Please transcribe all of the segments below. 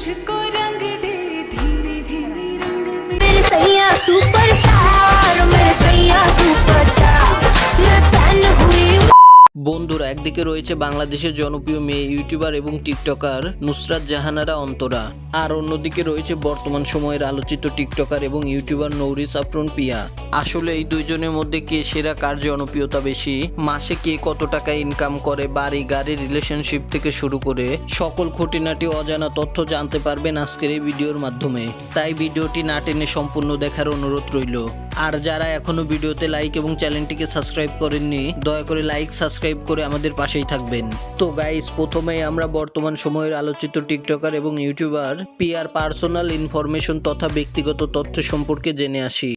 मुझको रंग दे धीमे धीमे रंग में। सैया सुपरस्टार একদিকে রয়েছে বাংলাদেশের জনপ্রিয় মেয়ে ইউটিউবার এবং টিকটকার নুসরাত জাহানারা অন্তরা। আর অন্যদিকে রয়েছে বর্তমান সময়ের আলোচিত টিকটকার এবং ইউটিউবার নৌরিস আফরন পিয়া। আসলে এই দুইজনের মধ্যে কে সেরা, কার জনপ্রিয়তা বেশি, মাসে কে কত টাকা ইনকাম করে, বাড়ি, গাড়ি রিলেশনশিপ থেকে শুরু করে সকল খুঁটিনাটি অজানা তথ্য জানতে পারবেন আজকের এই ভিডিওর মাধ্যমে। তাই ভিডিওটি না টেনে সম্পূর্ণ দেখার অনুরোধ রইল। আর যারা এখনও ভিডিওতে লাইক এবং চ্যানেলটিকে সাবস্ক্রাইব করেননি দয়া করে লাইক সাবস্ক্রাইব করে আমাদের পাশেই থাকবেন। তো গাইস প্রথমে আমরা বর্তমান সময়ের আলোচিত টিকটকার এবং ইউটিউবার পিয়ার পার্সোনাল ইনফরমেশন তথা ব্যক্তিগত তথ্য সম্পর্কে জেনে আসি।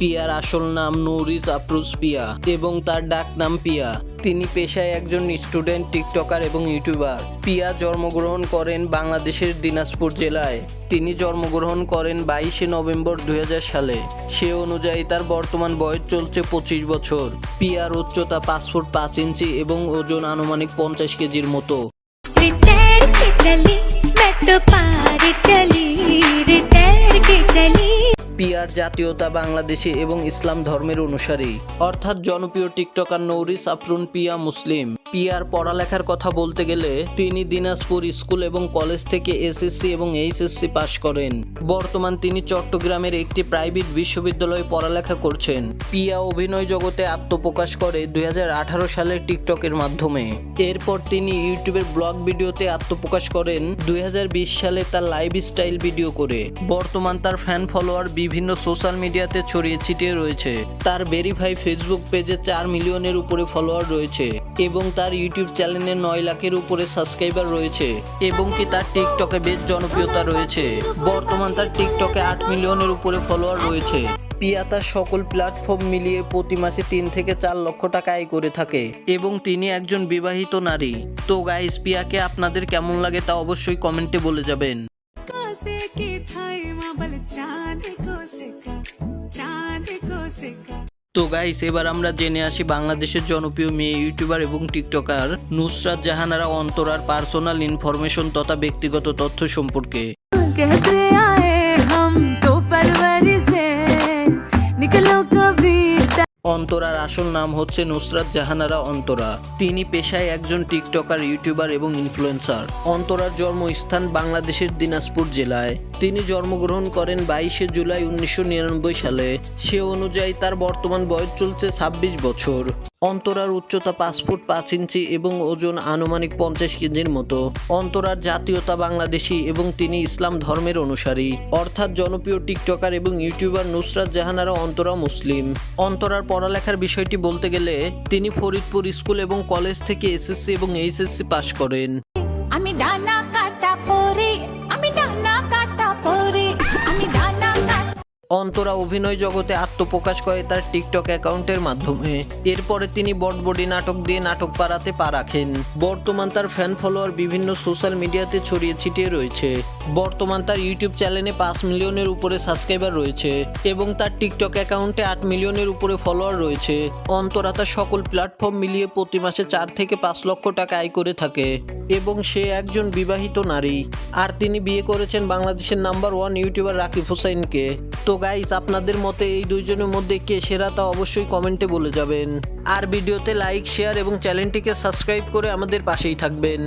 পিয়ার আসল নাম নুরিস আফরুজ পিয়া এবং তার ডাক নাম পিয়া। তিনি পেশায় একজন স্টুডেন্ট টিকটকার এবং ইউটিউবার পিয়া জন্মগ্রহণ করেন বাংলাদেশের দিনাজপুর জেলায় তিনি জন্মগ্রহণ করেন বাইশে নভেম্বর দু হাজার সালে সে অনুযায়ী তার বর্তমান বয়স চলছে পঁচিশ বছর পিয়ার উচ্চতা পাঁচ ফুট পাঁচ ইঞ্চি এবং ওজন আনুমানিক পঞ্চাশ কেজির মতো পিয়ার জাতীয়তা বাংলাদেশি এবং ইসলাম ধর্মের অনুসারী। অর্থাৎ জনপ্রিয় টিকটকার নৌরিস আফরুন পিয়া মুসলিম। পিয়ার পড়ালেখার কথা বলতে গেলে তিনি দিনাজপুর স্কুল এবং কলেজ থেকে এসএসসি এবং এইচএসসি পাশ করেন। বর্তমান তিনি চট্টগ্রামের একটি প্রাইভেট বিশ্ববিদ্যালয়ে পড়ালেখা করছেন। পিয়া অভিনয় জগতে আত্মপ্রকাশ করে দুই সালে টিকটকের মাধ্যমে। এরপর তিনি ইউটিউবের ব্লগ ভিডিওতে আত্মপ্রকাশ করেন দুই হাজার বিশ সালে তার লাইভ স্টাইল ভিডিও করে। বর্তমান তার ফ্যান ফলোয়ার বিভিন্ন সোশ্যাল মিডিয়াতে ছড়িয়ে ছিটিয়ে রয়েছে। তার ভেরিফাই ফেসবুক পেজে চার মিলিয়নের উপরে ফলোয়ার রয়েছে এবং তার ইউটিউব চ্যানেলে নয় লাখের উপরে সাবস্ক্রাইবার রয়েছে এবং কি তার টিকটকে বেশ জনপ্রিয়তা রয়েছে। বর্তমান তার টিকটকে আট মিলিয়নের উপরে ফলোয়ার রয়েছে। পিয়া তার সকল প্ল্যাটফর্ম মিলিয়ে প্রতি মাসে তিন থেকে চার লক্ষ টাকা আয় করে থাকে এবং তিনি একজন বিবাহিত নারী। তো গাইস পিয়াকে আপনাদের কেমন লাগে তা অবশ্যই কমেন্টে বলে যাবেন। তো গাইস এবার আমরা জেনে আসি বাংলাদেশের জনপ্রিয় মেয়ে ইউটিউবার এবং টিকটকার নুসরাত জাহানারা অন্তরার পার্সোনাল ইনফরমেশন তথা ব্যক্তিগত তথ্য সম্পর্কে। অন্তরার আসল নাম হচ্ছে নুসরাত জাহানারা অন্তরা। তিনি পেশায় একজন টিকটকার, ইউটিউবার এবং ইনফ্লুয়েন্সার। অন্তরার জন্মস্থান বাংলাদেশের দিনাজপুর জেলায়। তিনি জন্মগ্রহণ করেন বাইশে জুলাই উনিশশো নিরানব্বই সালে। সে অনুযায়ী তার বর্তমান বয়স চলছে ছাব্বিশ বছর। অন্তরার উচ্চতা পাঁচ ফুট পাঁচ ইঞ্চি এবং ওজন আনুমানিক পঞ্চাশ কেজির মতো। অন্তরার জাতীয়তা বাংলাদেশি এবং তিনি ইসলাম ধর্মের অনুসারী। অর্থাৎ জনপ্রিয় টিকটকার এবং ইউটিউবার নুসরাত জাহানারা অন্তরা মুসলিম। অন্তরার পড়ালেখার বিষয়টি বলতে গেলে, তিনি ফরিদপুর স্কুল এবং কলেজ থেকে এসএসসি এবং এইচএসসি পাশ করেন। অন্তরা অভিনয় জগতে আত্মপ্রকাশ করে তার টিকটক অ্যাকাউন্টের মাধ্যমে। এরপরে তিনি বটবডি নাটক দিয়ে নাটক পাড়াতে পা রাখেন। বর্তমান তার ফ্যান ফলোয়ার বিভিন্ন সোশ্যাল মিডিয়াতে ছড়িয়ে ছিটিয়ে রয়েছে। বর্তমান তার ইউটিউব চ্যানেলে পাঁচ মিলিয়নের উপরে সাবস্ক্রাইবার রয়েছে এবং তার টিকটক অ্যাকাউন্টে আট মিলিয়নের উপরে ফলোয়ার রয়েছে। অন্তরা তার সকল প্ল্যাটফর্ম মিলিয়ে প্রতি মাসে চার থেকে পাঁচ লক্ষ টাকা আয় করে থাকে এবং সে একজন বিবাহিত নারী। আর তিনি বিয়ে করেছেন বাংলাদেশের নাম্বার ওয়ান ইউটিউবার রাকিব হোসাইনকে। তো গাইস আপনাদের মতে এই দুইজনের মধ্যে কে সেরা তা অবশ্যই কমেন্টে বলে যাবেন। আর ভিডিওতে লাইক শেয়ার এবং চ্যানেলটিকে সাবস্ক্রাইব করে আমাদের পাশেই থাকবেন।